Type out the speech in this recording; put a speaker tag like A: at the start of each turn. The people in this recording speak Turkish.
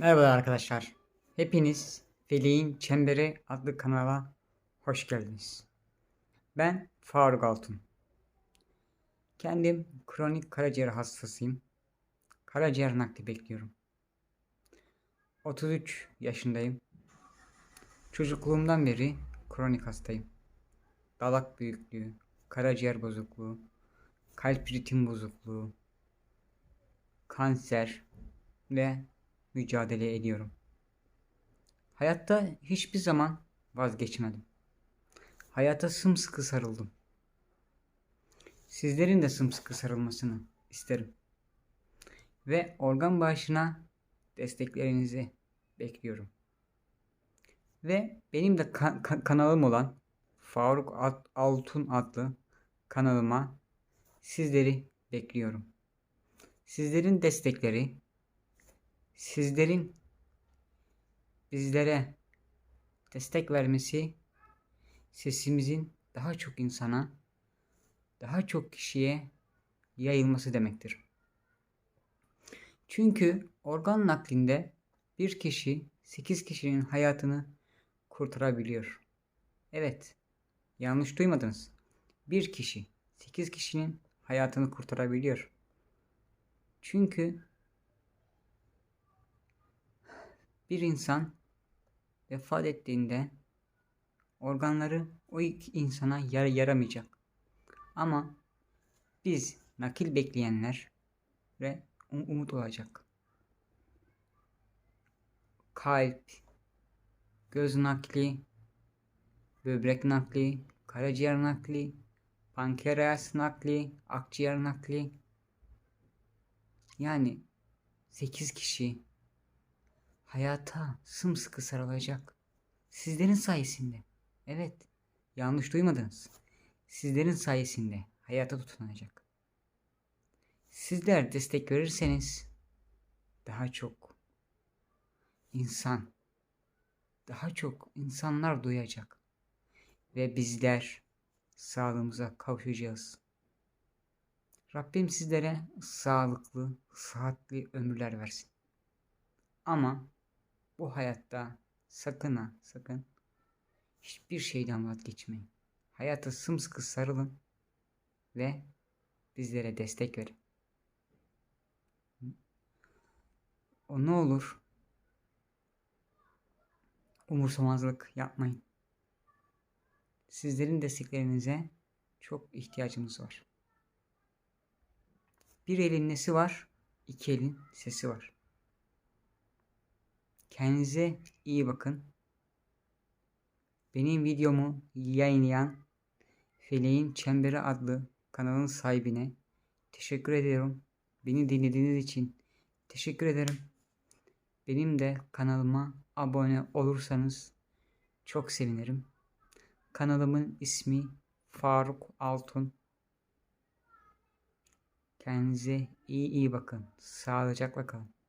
A: Merhaba arkadaşlar. Hepiniz Feleğin Çemberi adlı kanala hoş geldiniz. Ben Faruk Altun. Kendim kronik karaciğer hastasıyım. Karaciğer nakli bekliyorum. 33 yaşındayım. Çocukluğumdan beri kronik hastayım. Dalak büyüklüğü, karaciğer bozukluğu, kalp ritim bozukluğu, kanser ve mücadele ediyorum. Hayatta hiçbir zaman vazgeçmedim. Hayata sımsıkı sarıldım. Sizlerin de sımsıkı sarılmasını isterim. Ve organ bağışına desteklerinizi bekliyorum. Ve benim de ka- ka- kanalım olan Faruk Alt- Altun adlı kanalıma sizleri bekliyorum. Sizlerin destekleri sizlerin bizlere destek vermesi sesimizin daha çok insana, daha çok kişiye yayılması demektir. Çünkü organ naklinde bir kişi 8 kişinin hayatını kurtarabiliyor. Evet, yanlış duymadınız. Bir kişi 8 kişinin hayatını kurtarabiliyor. Çünkü bir insan vefat ettiğinde organları o iki insana yar yaramayacak. Ama biz nakil bekleyenler ve um- umut olacak. Kalp, göz nakli, böbrek nakli, karaciğer nakli, pankreas nakli, akciğer nakli. Yani 8 kişi hayata sımsıkı sarılacak. Sizlerin sayesinde. Evet, yanlış duymadınız. Sizlerin sayesinde hayata tutunacak. Sizler destek verirseniz daha çok insan, daha çok insanlar duyacak ve bizler sağlığımıza kavuşacağız. Rabbim sizlere sağlıklı, sıhhatli ömürler versin. Ama bu hayatta sakın ha sakın hiçbir şeyden vazgeçmeyin. Hayata sımsıkı sarılın ve bizlere destek verin. O ne olur umursamazlık yapmayın. Sizlerin desteklerinize çok ihtiyacımız var. Bir elin nesi var, iki elin sesi var. Kendinize iyi bakın. Benim videomu yayınlayan Feleğin Çemberi adlı kanalın sahibine teşekkür ediyorum. Beni dinlediğiniz için teşekkür ederim. Benim de kanalıma abone olursanız çok sevinirim. Kanalımın ismi Faruk Altun. Kendinize iyi iyi bakın. Sağlıcakla kalın.